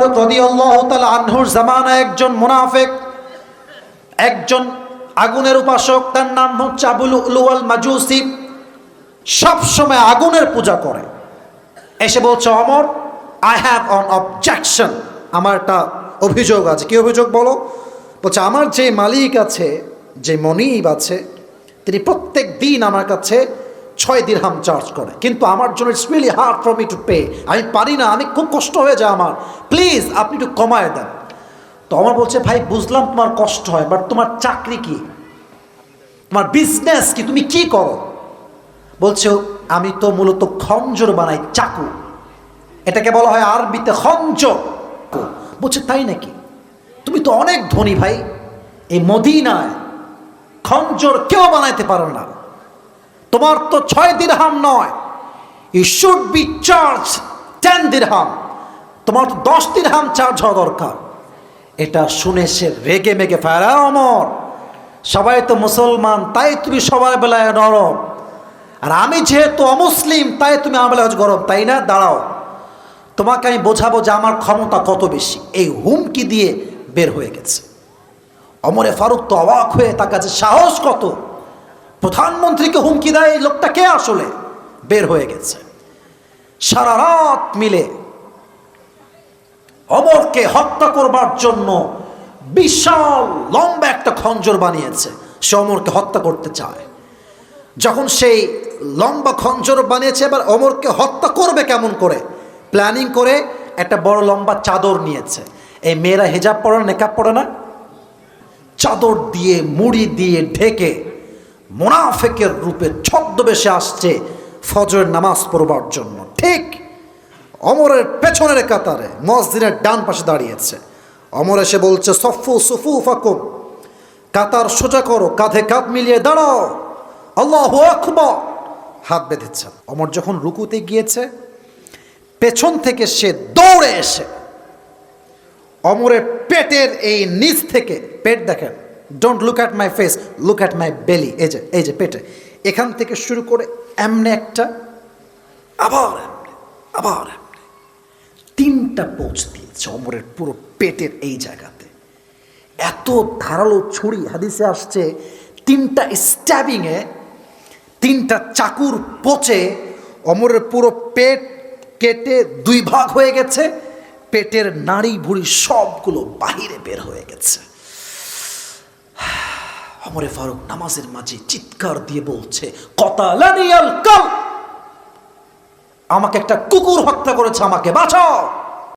ফারুক রাদিয়াল্লাহু তাআলা আনহুর জামানা একজন মুনাফিক, একজন আগুনের উপাসক, তার নাম হচ্ছে আবুল উলুয়াল মাজুসি সব সময় আগুনের পূজা করে। এসে বলছে, Amar I have an objection আমার একটা অভিযোগ আছে। কি অভিযোগ বলো? বলছে, আমার যে মালিক আছে, যে মনিব আছে, তিনি প্রত্যেক দিন আমার কাছে ছয় দিরহাম চার্জ করে। কিন্তু আমার জন্য it's really hard for me to pay আমি পারি না, আমি খুব কষ্ট হয়ে যায় আমার। প্লিজ আপনি একটু কমায় দেন। তো আমার বলছে, ভাই, বুঝলাম তোমার কষ্ট হয় বাট তোমার চাকরি কি? তোমার বিজনেস কি? তুমি কি করো? বলছে, আমি তো মূলত খঞ্জর বানাই, চাকু। এটাকে বলা হয় আরবিতে খঞ্জ বলছে, তাই নাকি? তুমি তো অনেক ধনী ভাই। এই মদিনায় খঞ্জর কেউ বানাইতে পারো না। তোমার তো ছয় দিরহাম নয়। You should be charge ten দিরহাম। তোমার তো দশ দিরহাম চার্জ হওয়া দরকার। এটা শুনে সে রেগে মেগে ফেরা অমর, সবাই তো মুসলমান, তাই তুমি সবার বেলায় নরম। আর আমি যেহেতু অমুসলিম, তাই তুমি আমার বেলায় গরম, তাই না? দাঁড়াও। তোমাকে আমি বোঝাবো যে আমার ক্ষমতা কত বেশি। এই হুমকি দিয়ে বের হয়ে গেছে। অমরে ফারুক তো অবাক হয়ে তার কাছে সাহস কত? প্রধানমন্ত্রীকে হুমকি দেয়, এই লোকটা কে আসলে? বের হয়ে গেছে। সারা রাত মিলে অমরকে হত্যা করবার জন্য বিশাল, লম্বা একটা খঞ্জর বানিয়েছে। সে অমরকে হত্যা করতে চায়। যখন সেই লম্বা খঞ্জর বানিয়েছে, এবার অমরকে হত্যা করবে কেমন করে? প্ল্যানিং করে একটা বড় লম্বা চাদর নিয়েছে। এই মেয়েরা হেজাব না, নেকাব পরে না? চাদর দিয়ে, মুড়ি দিয়ে ঢেকে মোনাফেকের রূপে ছদ্মবেশে আসছে ফজরের নামাজ পড়বার জন্য। ঠিক অমরের পেছনের কাতারে মসজিদের ডান পাশে দাঁড়িয়েছে। অমর এসে বলছে, সফু সুফু ফাকুম। কাতার সোজা করো, কাঁধে কাঁধ মিলিয়ে দাঁড়াও। আল্লাহ আকবর। হাত বেঁধেছে। অমর যখন রুকুতে গিয়েছে, পেছন থেকে সে দৌড়ে এসে অমরের পেটের এই নিচ থেকে, পেট দেখেন don't look at my face look at my belly এই যে এই যে পেটে। এখান থেকে শুরু করে এমনি একটা, আবার আবার তিনটা পোচ দিয়েছে অমরের পুরো পেটের এই জায়গাতে। এত ধারালো ছুরি হাদিসে আসছে, তিনটা স্ট্যাবিংয়ে তিনটা চাকুর পচে অমরের পুরো পেট কেটে দুই ভাগ হয়ে গেছে, পেটের নাড়ি ভুড়ি সবগুলো বাহিরে বের হয়ে গেছে। অমরে ফারুক নামাজের মাঝে চিৎকার দিয়ে বলছে, কতালানিয়াল কাল আমাকে একটা কুকুর হত্যা করেছে, আমাকে বাঁচাও!